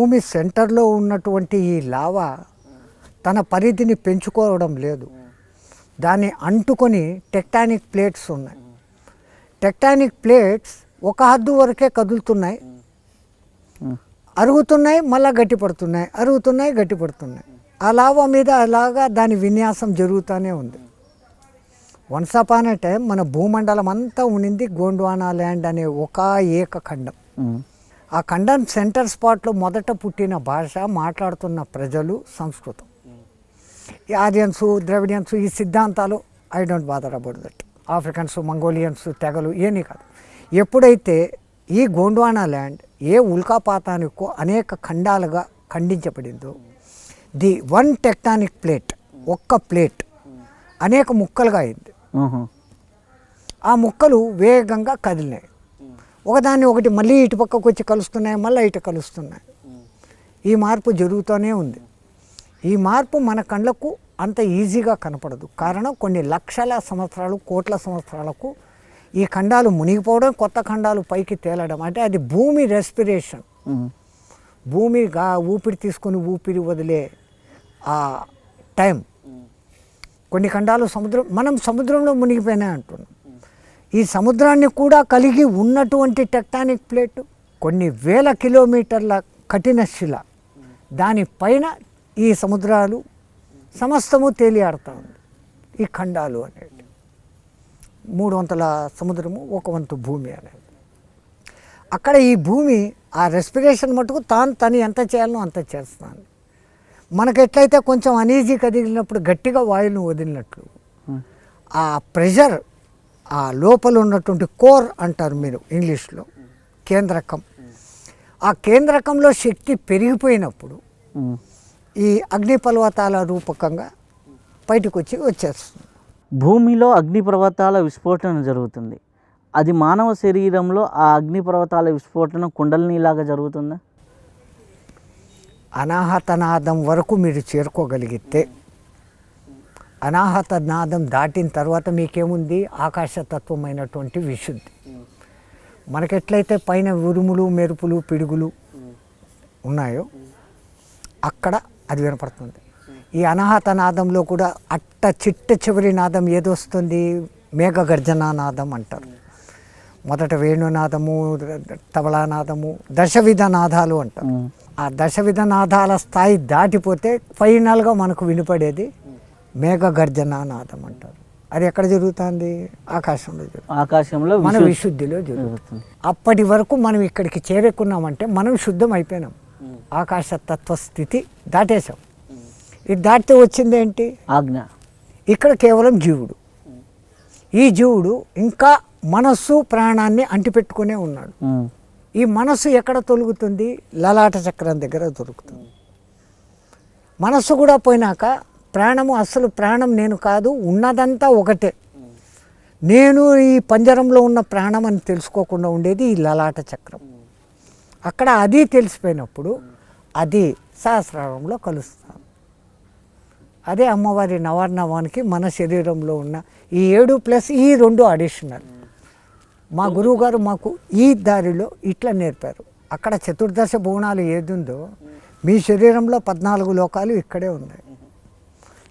భూమి సెంటర్లో ఉన్నటువంటి ఈ లావా తన పరిధిని పెంచుకోవడం లేదు. దాన్ని అంటుకొని టెక్టానిక్ ప్లేట్స్ ఉన్నాయి. టెక్టానిక్ ప్లేట్స్ ఒక హద్దు వరకే కదులుతున్నాయి. అరుగుతున్నాయి మళ్ళా గట్టిపడుతున్నాయి. అరుగుతున్నాయి గట్టిపడుతున్నాయి. ఆ లావా మీద అలాగా దాని విన్యాసం జరుగుతూనే ఉంది. వన్స్ అపాన్ టైం మన భూమండలం అంతా ఉండింది గోండ్వానా ల్యాండ్ అనే ఒక ఏకఖండం. ఆ ఖండం సెంటర్ స్పాట్లో మొదట పుట్టిన భాష మాట్లాడుతున్న ప్రజలు సంస్కృతం. ఈ ఆర్యన్స్ ద్రవిడియన్స్ ఈ సిద్ధాంతాలు I don't bother about that Africans Mongolians తెగలు ఏమీ కాదు. ఎప్పుడైతే ఈ గోండ్వానా ల్యాండ్ ఏ ఉల్కాపాతానికో అనేక ఖండాలుగా ఖండించబడిందో ది వన్ టెక్టానిక్ ప్లేట్ ఒక్క ప్లేట్ అనేక ముక్కలుగా అయింది. ఆ ముక్కలు వేగంగా కదిలినాయి. ఒకదాన్ని ఒకటి మళ్ళీ ఇటు పక్కకు వచ్చి కలుస్తున్నాయి మళ్ళీ ఇటు కలుస్తున్నాయి. ఈ మార్పు జరుగుతూనే ఉంది. ఈ మార్పు మన కళ్ళకు అంత ఈజీగా కనపడదు. కారణం కొన్ని లక్షల సంవత్సరాలు కోట్ల సంవత్సరాలకు ఈ ఖండాలు మునిగిపోవడం కొత్త ఖండాలు పైకి తేలడం. అంటే అది భూమి రెస్పిరేషన్. భూమి గా ఊపిరి తీసుకొని ఊపిరి వదిలే ఆ టైం. కొన్ని ఖండాలు సముద్రం మనం సముద్రంలో మునిగిపోయినాయి అంటున్నాం. ఈ సముద్రాన్ని కూడా కలిగి ఉన్నటువంటి టెక్టానిక్ ప్లేట్ కొన్ని వేల కిలోమీటర్ల కఠిన శిల. దానిపైన ఈ సముద్రాలు సమస్తము తేలియాడుతూ ఉంది. ఈ ఖండాలు అనేవి మూడు వంతుల సముద్రము ఒక వంతు భూమి అనేది. అక్కడ ఈ భూమి ఆ రెస్పిరేషన్ మటుకు తాను తను ఎంత చేయాలనో అంత చేస్తాను. మనకు ఎట్లయితే కొంచెం అనీజీ కదిలినప్పుడు గట్టిగా వాయువును వదిలినట్లు ఆ. ప్రెషర్ ఆ లోపల ఉన్నటువంటి కోర్ అంటారు మీరు ఇంగ్లీష్లో కేంద్రకం. ఆ కేంద్రకంలో శక్తి పెరిగిపోయినప్పుడు ఈ అగ్నిపర్వతాల రూపకంగా బయటకు వచ్చి వచ్చేస్తుంది. భూమిలో అగ్నిపర్వతాల విస్ఫోటన జరుగుతుంది. అది మానవ శరీరంలో ఆ అగ్నిపర్వతాల విస్ఫోటన కుండలినిలాగా జరుగుతుందా? అనాహత నాదం వరకు మీరు చేరుకోగలిగితే అనాహత నాదం దాటిన తర్వాత మీకేముంది? ఆకాశతత్వమైనటువంటి విశుద్ధి. మనకెట్లయితే పైన ఉరుములు మెరుపులు పిడుగులు ఉన్నాయో అక్కడ అది వినపడుతుంది. ఈ అనాహత నాదంలో కూడా అట్ట చిట్ట చివరి నాదం ఏదొస్తుంది? మేఘగర్జన నాదం అంటారు. మొదట వేణునాదము తబలానాదము దశవిధ నాదాలు అంటారు. ఆ దశవిధ నాదాల స్థాయి దాటిపోతే ఫైనల్గా మనకు వినపడేది మేఘగర్జన నాదం అంటారు అది ఎక్కడ జరుగుతుంది? ఆకాశంలో జరుగుతుంది. ఆకాశంలో మన విశు- విశుద్ధిలో జరుగుతుంది. అప్పటి వరకు మనం ఇక్కడికి చేరుకున్నామంటే మనం శుద్ధం అయిపోయినాం ఆకాశ తత్వ స్థితి దాటేశాం. ఇది దాటితే వచ్చింది ఏంటి ఆజ్ఞ. ఇక్కడ కేవలం జీవుడు. ఈ జీవుడు ఇంకా మనస్సు ప్రాణాన్ని అంటిపెట్టుకునే ఉన్నాడు. ఈ మనస్సు ఎక్కడ తొలుగుతుంది? లలాట చక్రం దగ్గర దొరుకుతుంది. మనస్సు కూడా పోయినాక ప్రాణము అసలు ప్రాణం నేను కాదు ఉన్నదంతా ఒకటే. నేను ఈ పంజరంలో ఉన్న ప్రాణం అని తెలుసుకోకుండా ఉండేది ఈ లలాట చక్రం. అక్కడ అది తెలిసిపోయినప్పుడు అది సహస్రారంలో కలుస్తాను అదే అమ్మవారి నవార్ణవానికి మన శరీరంలో ఉన్న ఈ ఏడు ప్లస్ ఈ రెండు అడిషనల్. మా గురువు గారు మాకు ఈ దారిలో ఇట్లా నేర్పారు. అక్కడ చతుర్దశ బోనాలు ఏది ఉందో మీ శరీరంలో పద్నాలుగు లోకాలు ఇక్కడే ఉన్నాయి.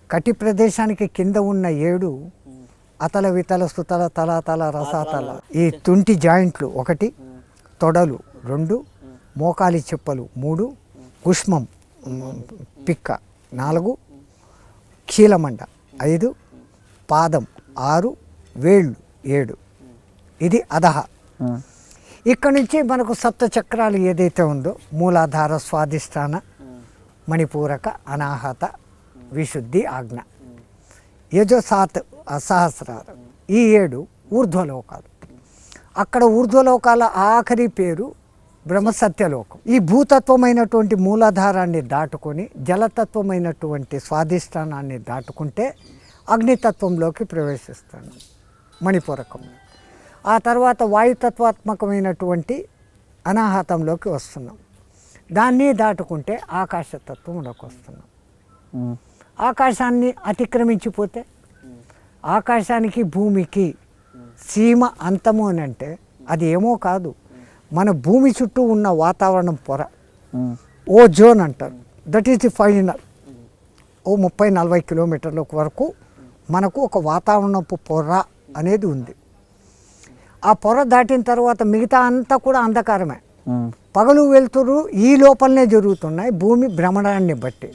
కటి ప్రదేశానికి కింద ఉన్న ఏడు అతల వితల సుతల తల తల రసాతల ఈ తుంటి జాయింట్లు ఒకటి తొడలు రెండు మోకాలి చెప్పులు మూడు కుష్మం పిక్క నాలుగు కీలమండ ఐదు పాదం ఆరు వేళ్ళు ఏడు. ఇది అదహ. ఇక్కడ నుంచి మనకు సప్త చక్రాలు ఏదైతే ఉందో మూలాధార స్వాధిష్టాన మణిపూరక అనాహత విశుద్ధి ఆజ్ఞ. యజసాత్ సాత్ ఈ ఏడు ఊర్ధ్వలోకాలు. అక్కడ ఊర్ధ్వలోకాల ఆఖరి పేరు బ్రహ్మసత్యలోకం. ఈ భూతత్వమైనటువంటి మూలాధారాన్ని దాటుకొని జలతత్వమైనటువంటి స్వాధిష్టానాన్ని దాటుకుంటే అగ్నితత్వంలోకి ప్రవేశిస్తాను మణిపూరకం. ఆ తర్వాత వాయుతత్వాత్మకమైనటువంటి అనాహతంలోకి వస్తున్నాం. దాన్ని దాటుకుంటే ఆకాశతత్వంలోకి వస్తున్నాం. ఆకాశాన్ని అతిక్రమించిపోతే ఆకాశానికి భూమికి సీమ అంతము అని అంటే అది ఏమో కాదు. మన భూమి చుట్టూ ఉన్న వాతావరణం పొర. ఓ జోన్ అంటారు. దట్ ఈస్ ది ఫైనల్ ఓ ముప్పై నలభై కిలోమీటర్ల వరకు మనకు ఒక వాతావరణపు పొర అనేది ఉంది. ఆ పొర దాటిన తర్వాత మిగతా అంతా కూడా అంధకారమే. పగలు వెళ్తురు ఈ లోపలనే జరుగుతున్నాయి. భూమి భ్రమణాన్ని బట్టి.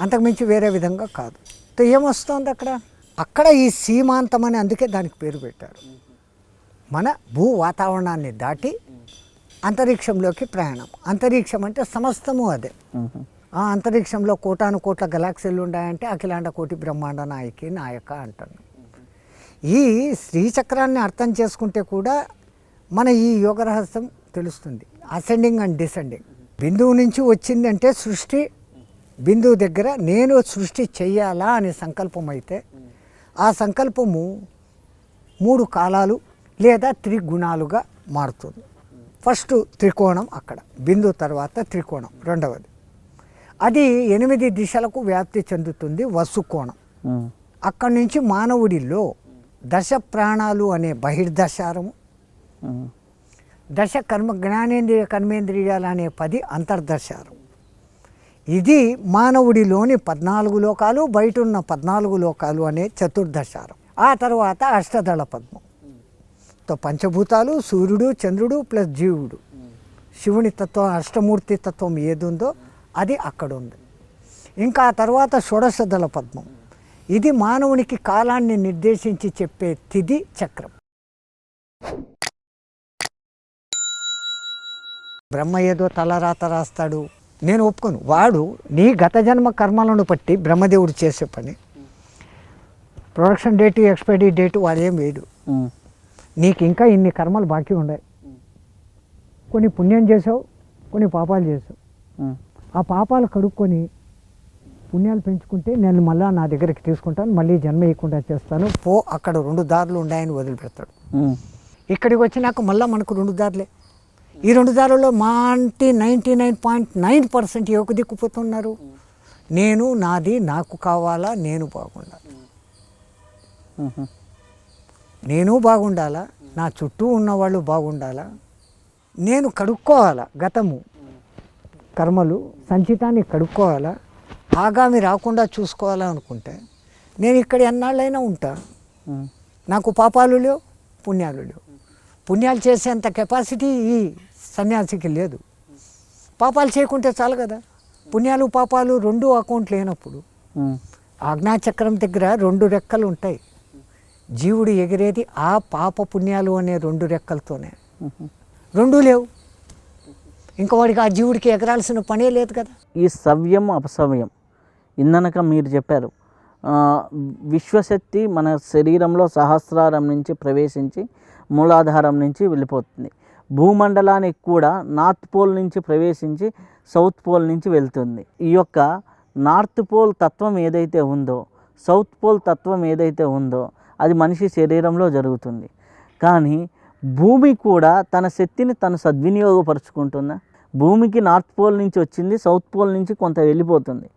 అంతకుమించి వేరే విధంగా కాదు. ఏమొస్తుంది అక్కడ? అక్కడ ఈ సీమాంతం అని అందుకే దానికి పేరు పెట్టారు. మన భూ వాతావరణాన్ని దాటి అంతరిక్షంలోకి ప్రయాణం. అంతరిక్షం అంటే సమస్తము అదే. ఆ అంతరిక్షంలో కోటాను కోట్ల గెలాక్సీలు ఉన్నాయంటే అఖిలాండ కోటి బ్రహ్మాండ నాయకి నాయక అంటాను ఈ శ్రీచక్రాన్ని అర్థం చేసుకుంటే కూడా మన ఈ యోగ రహస్యం తెలుస్తుంది. Ascending and descending. బిందువు నుంచి వచ్చిందంటే సృష్టి బిందువు దగ్గర నేను సృష్టి చెయ్యాలా అనే సంకల్పం అయితే ఆ సంకల్పము మూడు కాలాలు లేదా త్రిగుణాలుగా మారుతుంది. ఫస్ట్ త్రికోణం అక్కడ బిందు తర్వాత త్రికోణం రెండవది. అది ఎనిమిది దిశలకు వ్యాప్తి చెందుతుంది వసుకోణం అక్కడి నుంచి మానవుడిలో దశ ప్రాణాలు అనే బహిర్దశారము దశ కర్మ జ్ఞానేంద్రియ కర్మేంద్రియాలు అనే పది అంతర్దశారం ఇది మానవుడిలోని పద్నాలుగు లోకాలు బయట ఉన్న పద్నాలుగు లోకాలు అనే చతుర్దశారం ఆ తర్వాత అష్టదళ పద్మం. తో పంచభూతాలు సూర్యుడు చంద్రుడు ప్లస్ జీవుడు. శివుని తత్వం అష్టమూర్తి తత్వం ఏది ఉందో అది అక్కడ ఉంది ఇంకా ఆ తర్వాత షోడశదళ పద్మం. ఇది మానవునికి కాలాన్ని నిర్దేశించి చెప్పే తిథి చక్రం. బ్రహ్మ ఏదో తలరాత రాస్తాడు. నేను ఒప్పుకోను. వాడు నీ గత జన్మ కర్మలను బట్టి బ్రహ్మదేవుడు చేసే పని. ప్రొడక్షన్ డేటు ఎక్స్పైరీ డేటు అదేం వేయడు. నీకు ఇంకా ఇన్ని కర్మలు బాకీ ఉన్నాయి. కొన్ని పుణ్యం చేసావు కొన్ని పాపాలు చేసావు. ఆ పాపాలు కడుక్కొని పుణ్యాలు పెంచుకుంటే నేను మళ్ళీ నా దగ్గరికి తీసుకుంటాను మళ్ళీ జన్మ ఇవ్వకుండా చేస్తాను. పో అక్కడ రెండు దారులు ఉన్నాయని వదిలిపెడతాడు. ఇక్కడికి వచ్చినాక మళ్ళీ మనకు రెండు దారులే. ఈ రెండు దారుల్లో మా అంటే ninety nine point nine percent యువకు దిక్కుపోతున్నారు నేను నాది నాకు కావాలా నేను బాగుండాలి? నేను బాగుండాలా? నా చుట్టూ ఉన్నవాళ్ళు బాగుండాలా? నేను కడుక్కోవాలా గతము? కర్మలు సంచితాన్ని కడుక్కోవాలా? ఆగామి రాకుండా చూసుకోవాలా అనుకుంటే నేను ఇక్కడ ఎన్నాళ్ళైనా ఉంటా. నాకు పాపాలు లేవు పుణ్యాలు లేవు. పుణ్యాలు చేసేంత కెపాసిటీ ఈ సన్యాసికి లేదు. పాపాలు చేయకుంటే చాలు కదా. పుణ్యాలు పాపాలు రెండు అకౌంట్ లేనప్పుడు ఆజ్ఞాచక్రం దగ్గర రెండు రెక్కలు ఉంటాయి. జీవుడు ఎగిరేది ఆ పాప పుణ్యాలు అనే రెండు రెక్కలతోనే. రెండు లేవు. ఇంకా వాడికి ఆ జీవుడికి ఎగరాల్సిన పనే లేదు కదా. ఈ సవ్యం అపసవ్యం. ఇందనక మీరు చెప్పారు విశ్వశక్తి మన శరీరంలో సహస్రారం నుంచి ప్రవేశించి మూలాధారం నుంచి వెళ్ళిపోతుంది. భూమండలానికి కూడా నార్త్ పోల్ నుంచి ప్రవేశించి సౌత్ పోల్ నుంచి వెళ్తుంది. ఈ యొక్క నార్త్ పోల్ తత్వం ఏదైతే ఉందో సౌత్ పోల్ తత్వం ఏదైతే ఉందో అది మనిషి శరీరంలో జరుగుతుంది. కానీ భూమి కూడా తన శక్తిని తను సద్వినియోగపరుచుకుంటుందా? భూమికి నార్త్ పోల్ నుంచి వచ్చింది సౌత్ పోల్ నుంచి కొంత వెళ్ళిపోతుంది.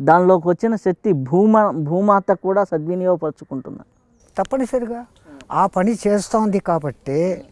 దానిలోకి వచ్చిన శక్తి భూమా భూమాత కూడా సద్వినియోగపరుచుకుంటుంది. తప్పనిసరిగా ఆ పని చేస్తోంది కాబట్టి